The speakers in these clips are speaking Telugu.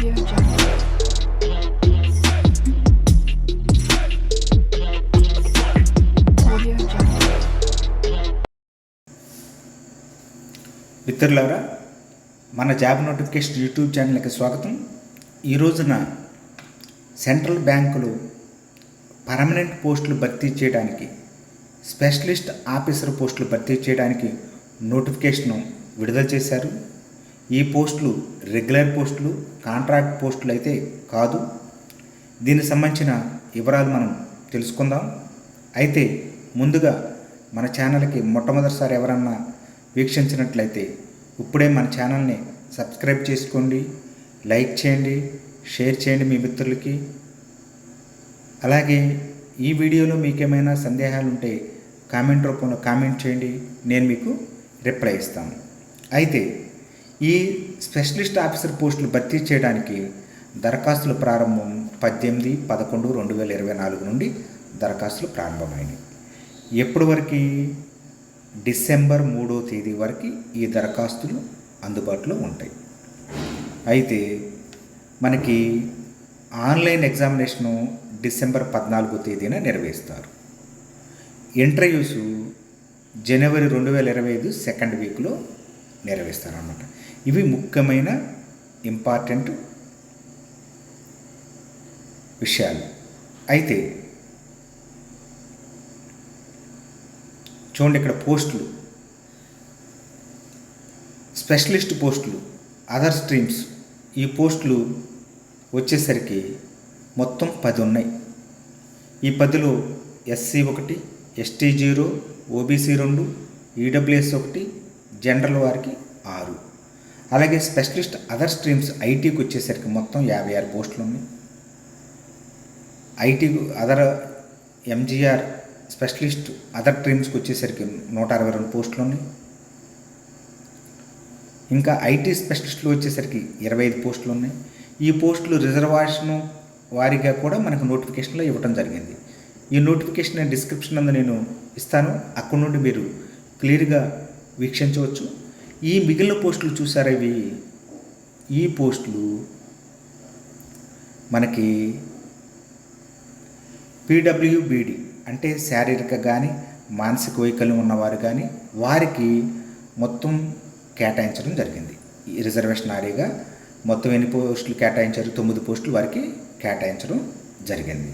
మిత్రులారా మన జాబ్ నోటిఫికేషన్ యూట్యూబ్ ఛానల్కి స్వాగతం. ఈ రోజున సెంట్రల్ బ్యాంకులు పర్మనెంట్ పోస్టులు భర్తీ చేయడానికి స్పెషలిస్ట్ ఆఫీసర్ పోస్టులు భర్తీ చేయడానికి నోటిఫికేషను విడుదల చేశారు. ఈ పోస్టులు రెగ్యులర్ పోస్టులు కాంట్రాక్ట్ పోస్టులు అయితే కాదు. దీనికి సంబంధించిన వివరాలు మనం తెలుసుకుందాం. అయితే ముందుగా మన ఛానల్కి మొట్టమొదటిసారి ఎవరన్నా వీక్షించినట్లయితే ఇప్పుడే మన ఛానల్ని సబ్స్క్రైబ్ చేసుకోండి లైక్ చేయండి షేర్ చేయండి మీ మిత్రులకి. అలాగే ఈ వీడియోలో మీకేమైనా సందేహాలు ఉంటే కామెంట్ రూపంలో కామెంట్ చేయండి నేను మీకు రిప్లై ఇస్తాను. అయితే ఈ స్పెషలిస్ట్ ఆఫీసర్ పోస్టులు భర్తీ చేయడానికి దరఖాస్తుల ప్రారంభం పద్దెనిమిది పదకొండు రెండు వేల ఇరవై నాలుగు నుండి దరఖాస్తులు ప్రారంభమైనవి ఎప్పటి వరకు? డిసెంబర్ మూడో తేదీ వరకు ఈ దరఖాస్తులు అందుబాటులో ఉంటాయి. అయితే మనకి ఆన్లైన్ ఎగ్జామినేషను డిసెంబర్ పద్నాలుగో తేదీన నిర్వహిస్తారు. ఇంటర్వ్యూస్ జనవరి రెండు వేల ఇరవై ఐదు సెకండ్ వీక్లో నిర్వహిస్తారన్నమాట. ఇవి ముఖ్యమైన ఇంపార్టెంట్ విషయాలు. అయితే చూడండి ఇక్కడ పోస్టులు. స్పెషలిస్ట్ పోస్టులు అదర్ స్ట్రీమ్స్ ఈ పోస్టులు వచ్చేసరికి మొత్తం పది ఉన్నాయి. ఈ పదిలో ఎస్సీ ఒకటి ఎస్టీ జీరో ఓబీసీ రెండు ఈడబ్ల్యూఎస్ ఒకటి జనరల్ వారికి అలాగే స్పెషలిస్ట్ అదర్ స్ట్రీమ్స్ ఐటీకి వచ్చేసరికి మొత్తం యాభై ఆరు పోస్టులు ఉన్నాయి. IT other MGR specialist other స్ట్రీమ్స్కి వచ్చేసరికి నూట అరవై రెండు పోస్టులు ఉన్నాయి. ఇంకా ఐటీ స్పెషలిస్టులు వచ్చేసరికి ఇరవై ఐదు పోస్టులు ఉన్నాయి. ఈ పోస్టులు రిజర్వేషన్ వారిగా కూడా మనకు నోటిఫికేషన్లో ఇవ్వడం జరిగింది. ఈ నోటిఫికేషన్ డిస్క్రిప్షన్ అందు నేను ఇస్తాను. అక్కడ నుండి మీరు క్లియర్గా వీక్షించవచ్చు. ఈ మిగిలిన పోస్టులు చూసారా ఇవి? ఈ పోస్టులు మనకి పీడబ్ల్యూబీడి అంటే శారీరక కానీ మానసిక వైకల్యం ఉన్నవారు కానీ వారికి మొత్తం కేటాయించడం జరిగింది. ఈ రిజర్వేషన్ ఆరీగా మొత్తం ఎన్ని పోస్టులు కేటాయించారు? తొమ్మిది పోస్టులు వారికి కేటాయించడం జరిగింది.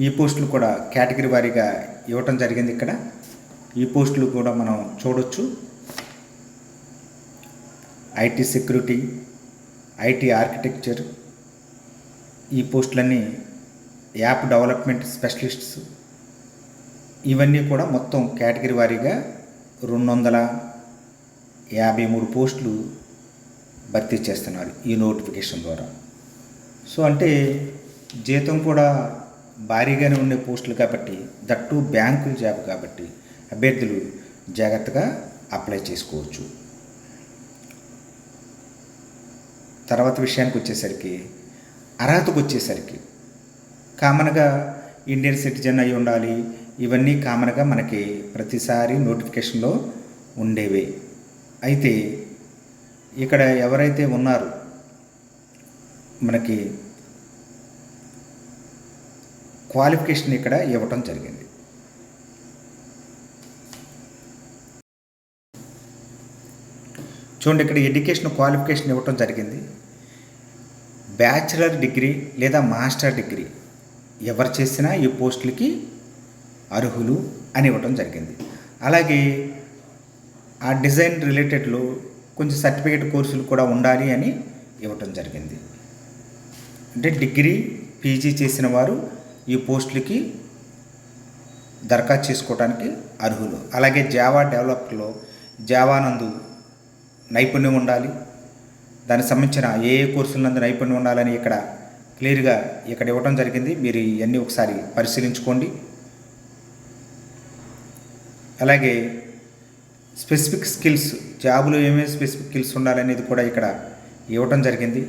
ఈ పోస్టులు కూడా కేటగిరీ వారీగా ఇవ్వటం జరిగింది ఇక్కడ. ఈ పోస్టులు కూడా మనం చూడొచ్చు. ఐటీ సెక్యూరిటీ ఐటీ ఆర్కిటెక్చర్ ఈ పోస్టులన్నీ యాప్ డెవలప్మెంట్ స్పెషలిస్ట్స్. ఇవన్నీ కూడా మొత్తం కేటగిరీ వారీగా రెండు వందల యాభై మూడు పోస్టులు భర్తీ చేస్తున్నారు ఈ నోటిఫికేషన్ ద్వారా. సో అంటే జీతం కూడా భారీగానే ఉండే పోస్టులు కాబట్టి దట్టు బ్యాంకుల జాబ్ కాబట్టి అభ్యర్థులు జాగ్రత్తగా అప్లై చేసుకోవచ్చు. తర్వాత విషయానికి వచ్చేసరికి అర్హతకు వచ్చేసరికి కామన్గా ఇండియన్ సిటిజన్ అయి ఉండాలి. ఇవన్నీ కామన్గా మనకి ప్రతిసారి నోటిఫికేషన్లో ఉండేవే. అయితే ఇక్కడ ఎవరైతే ఉన్నారు మనకి క్వాలిఫికేషన్ ఇక్కడ ఇవ్వటం జరిగింది. చూడండి ఇక్కడ ఎడ్యుకేషన్ క్వాలిఫికేషన్ ఇవ్వటం జరిగింది. బ్యాచిలర్ డిగ్రీ లేదా మాస్టర్ డిగ్రీ ఎవరు చేసినా ఈ పోస్టులకి అర్హులు అని ఇవ్వటం జరిగింది. అలాగే ఆ డిజైన్ రిలేటెడ్లో కొంచెం సర్టిఫికేట్ కోర్సులు కూడా ఉండాలి అని ఇవ్వటం జరిగింది. అంటే డిగ్రీ పీజీ చేసిన వారు ఈ పోస్టులకి దరఖాస్తు చేసుకోవడానికి అర్హులు. అలాగే జావా డెవలప్లో జావా నందు నైపుణ్యం ఉండాలి. దానికి సంబంధించిన ఏ ఏ కోర్సులందు నైపుణ్యం ఉండాలని ఇక్కడ క్లియర్గా ఇక్కడ ఇవ్వడం జరిగింది. మీరు ఇవన్నీ ఒకసారి పరిశీలించుకోండి. అలాగే స్పెసిఫిక్ స్కిల్స్ జాబులో ఏమేమి స్పెసిఫిక్ స్కిల్స్ ఉండాలనేది కూడా ఇక్కడ ఇవ్వటం జరిగింది.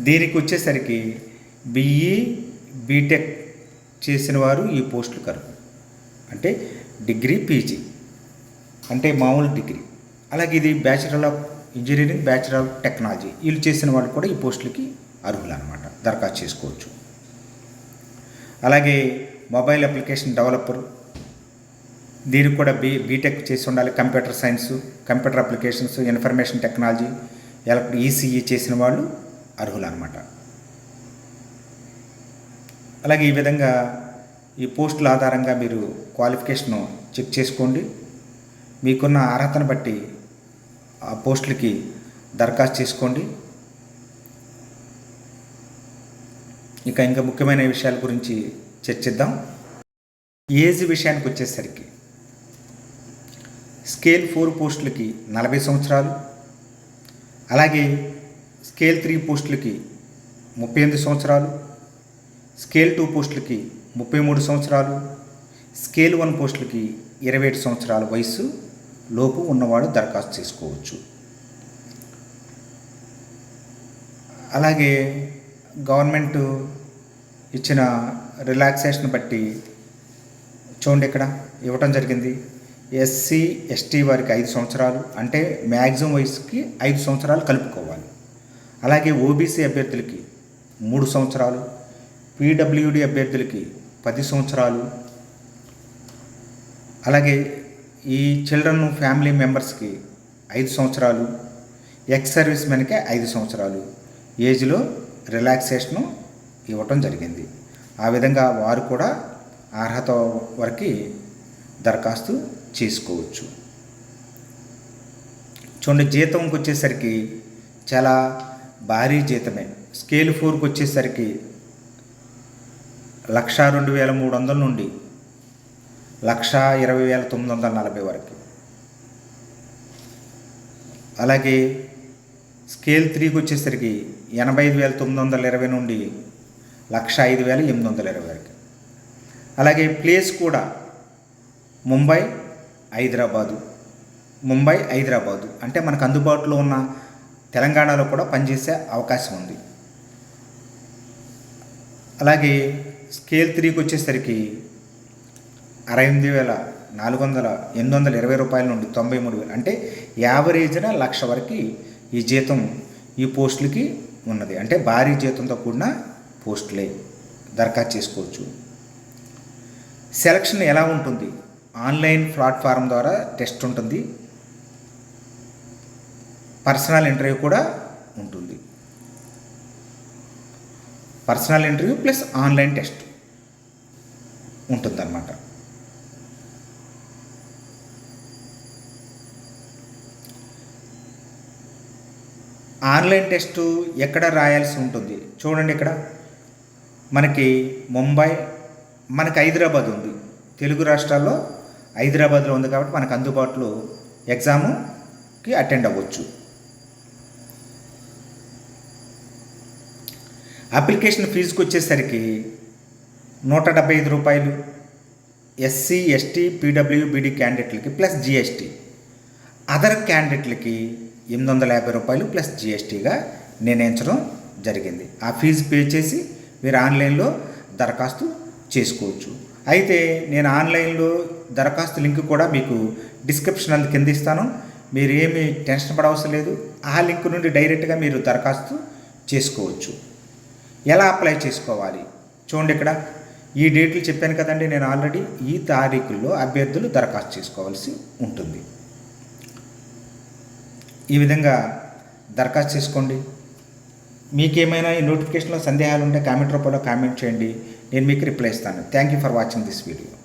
దీనికి వచ్చేసరికి బిఈ బీటెక్ చేసిన వారు ఈ పోస్టులు కరువు అంటే డిగ్రీ పీజీ అంటే మామూలు డిగ్రీ. అలాగే ఇది bachelor of engineering bachelor of technology. వీళ్ళు చేసిన వాళ్ళు కూడా ఈ పోస్టులకి అర్హులు అనమాట దరఖాస్తు చేసుకోవచ్చు. అలాగే మొబైల్ అప్లికేషన్ డెవలపర్. దీనికి కూడా బీ బీటెక్ చేసి ఉండాలి. Computer science computer applications information technology electrical ECE చేసిన వాళ్ళు అర్హులు అనమాట అలాగే ఈ విధంగా ఈ పోస్టుల ఆధారంగా మీరు క్వాలిఫికేషను చెక్ చేసుకోండి. మీకున్న అర్హతను బట్టి ఆ పోస్టులకి దరఖాస్తు చేసుకోండి. ఇక ఇంకా ముఖ్యమైన విషయాల గురించి చర్చిద్దాం. ఏజ్ విషయానికి వచ్చేసరికి స్కేల్ ఫోర్ పోస్టులకి నలభై సంవత్సరాలు అలాగే స్కేల్ త్రీ పోస్టులకి ముప్పై ఎనిమిది సంవత్సరాలు స్కేల్ టూ పోస్టులకి ముప్పై మూడు సంవత్సరాలు స్కేల్ వన్ పోస్టులకి ఇరవై ఏడు సంవత్సరాల వయసు లోపు ఉన్నవాడు దరఖాస్తు చేసుకోవచ్చు. అలాగే గవర్నమెంట్ ఇచ్చిన రిలాక్సేషన్ బట్టి చూడండి ఇక్కడ ఇవ్వటం జరిగింది. ఎస్సీ ఎస్టీ వారికి ఐదు సంవత్సరాలు అంటే మ్యాక్సిమం వయసుకి ఐదు సంవత్సరాలు కలుపుకోవాలి. అలాగే ఓబీసీ అభ్యర్థులకి మూడు సంవత్సరాలు పీడబ్ల్యూడి అభ్యర్థులకి పది సంవత్సరాలు. అలాగే ఈ చిల్డ్రన్ ఫ్యామిలీ మెంబర్స్కి ఐదు సంవత్సరాలు. ఎక్స్ సర్వీస్ మెన్కే ఐదు సంవత్సరాలు. ఏజ్లో రిలాక్సేషను ఇవ్వటం జరిగింది. ఆ విధంగా వారు కూడా అర్హత వరకు దరఖాస్తు చేసుకోవచ్చు. చూడండి జీతంకి వచ్చేసరికి చాలా భారీ జీతమే. స్కేల్ ఫోర్కి వచ్చేసరికి లక్షా రెండు వేల మూడు వందల నుండి లక్షా ఇరవై వేల తొమ్మిది వందల నలభై వరకు. అలాగే స్కేల్ త్రీకి వచ్చేసరికి ఎనభై ఐదు వేల తొమ్మిది వందల ఇరవై నుండి లక్ష ఐదు వేల ఎనిమిది వందల ఇరవై వరకు. అలాగే ప్లేస్ కూడా ముంబై హైదరాబాదు ముంబై హైదరాబాదు అంటే మనకు అందుబాటులో ఉన్న తెలంగాణలో కూడా పనిచేసే అవకాశం ఉంది. అలాగే స్కేల్ త్రీకి వచ్చేసరికి అరవై ఎనిమిది వేల నాలుగు వందల ఎనిమిది వందల ఇరవై రూపాయల నుండి తొంభై మూడు వేలు. అంటే యావరేజ్న లక్ష వరకు ఈ జీతం ఈ పోస్టులకి ఉన్నది. అంటే భారీ జీతంతో కూడిన పోస్టులే దరఖాస్తు చేసుకోవచ్చు. సెలక్షన్ ఎలా ఉంటుంది? ఆన్లైన్ ప్లాట్ఫారం ద్వారా టెస్ట్ ఉంటుంది. పర్సనల్ ఇంటర్వ్యూ కూడా ఉంటుంది. Personal interview plus online test ఉంటుందన్నమాట. ఆన్లైన్ టెస్ట్ ఎక్కడ రాయాల్సి ఉంటుంది? చూడండి ఇక్కడ. మనకి ముంబై మనకి హైదరాబాద్ ఉంది. తెలుగు రాష్ట్రాల్లో హైదరాబాద్లో ఉంది కాబట్టి మనకు అందుబాటులో ఎగ్జాముకి అటెండ్ అవ్వచ్చు. అప్లికేషన్ ఫీజుకి వచ్చేసరికి నూట డెబ్బై ఐదు రూపాయలు ఎస్సీ ఎస్టీ పీడబ్ల్యూబీడీ క్యాండిడేట్లకి ప్లస్ జిఎస్టీ. అదర్ క్యాండిడేట్లకి ఎనిమిది వందల యాభై రూపాయలు ప్లస్ జిఎస్టీగా నిర్ణయించడం జరిగింది. ఆ ఫీజు పే చేసి మీరు ఆన్లైన్లో దరఖాస్తు చేసుకోవచ్చు. అయితే నేను ఆన్లైన్లో దరఖాస్తు లింక్ కూడా మీకు డిస్క్రిప్షన్ అందు కింద ఇస్తాను. మీరు ఏమి టెన్షన్ పడవసరం లేదు. ఆ లింక్ నుండి డైరెక్ట్గా మీరు దరఖాస్తు చేసుకోవచ్చు. ఎలా అప్లై చేసుకోవాలి? చూడండి ఇక్కడ. ఈ డేట్లు చెప్పాను కదండి నేను ఆల్రెడీ ఈ తారీఖుల్లో అభ్యర్థులు దరఖాస్తు చేసుకోవాల్సి ఉంటుంది. ఈ విధంగా దరఖాస్తు చేసుకోండి. మీకేమైనా ఈ నోటిఫికేషన్లో సందేహాలు ఉంటే కామెంట్ రూపంలో కామెంట్ చేయండి. నేను మీకు రిప్లై ఇస్తాను. Thank you for watching this video